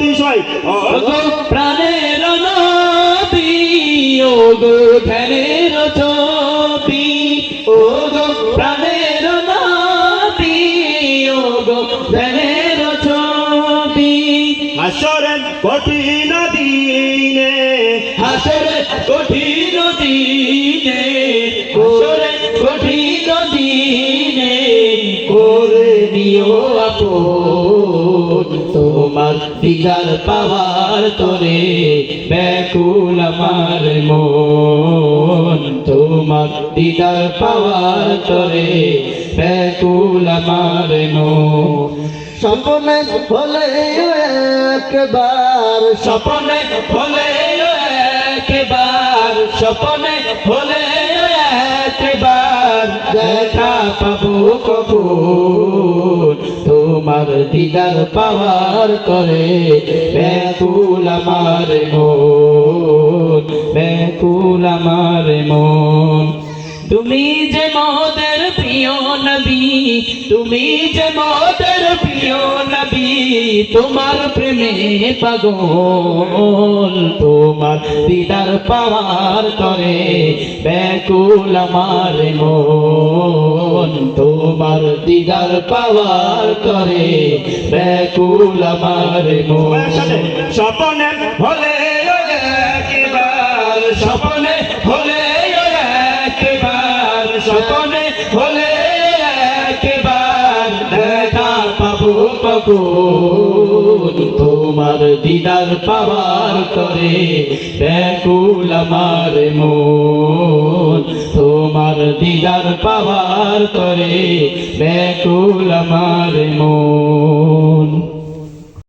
বিষয়। ও প্রাণের নবী ওগো ধ্যানের ছবি। ওগো প্রাণের নবী ওগো ধ্যানের ছবি। হাসরের কঠিন দিনে হাসরে কঠিন দিনে হাসরে কঠিন দিনে করে নিও আপন তোমার দিদার পাওয়ার তোরে, ব্যাকুল আমার মন। তোমার দিদার পাওয়ার তোরে, ব্যাকুল আমার মন। স্বপ্নে হলে একবার, স্বপনে হলে একবার, স্বপনে হলে একবার, দেখা পাবো কখন তোমার দিদার পাওয়ার করে ব্যাকুল আমার মন ব্যাকুল আমার মন। তুমি যে মদের প্রিয় নবী, তুমি যে মদের প্রিয় নবী, তোমার প্রেমে পাগল। তোমার দিদার পাওয়ার করে ব্যাকুল আমার মন। তোমার দিদার পাওয়ার করে। ব্যাকুল আমার স্বপনে হলে স্বপনে হলে স্বপনে হলে পাবো তোমার দিদার পাওয়ার করে। ব্যাকুল আমার মন। তোমার দিদার পাওয়ার করে ব্যাকুল আমার মন।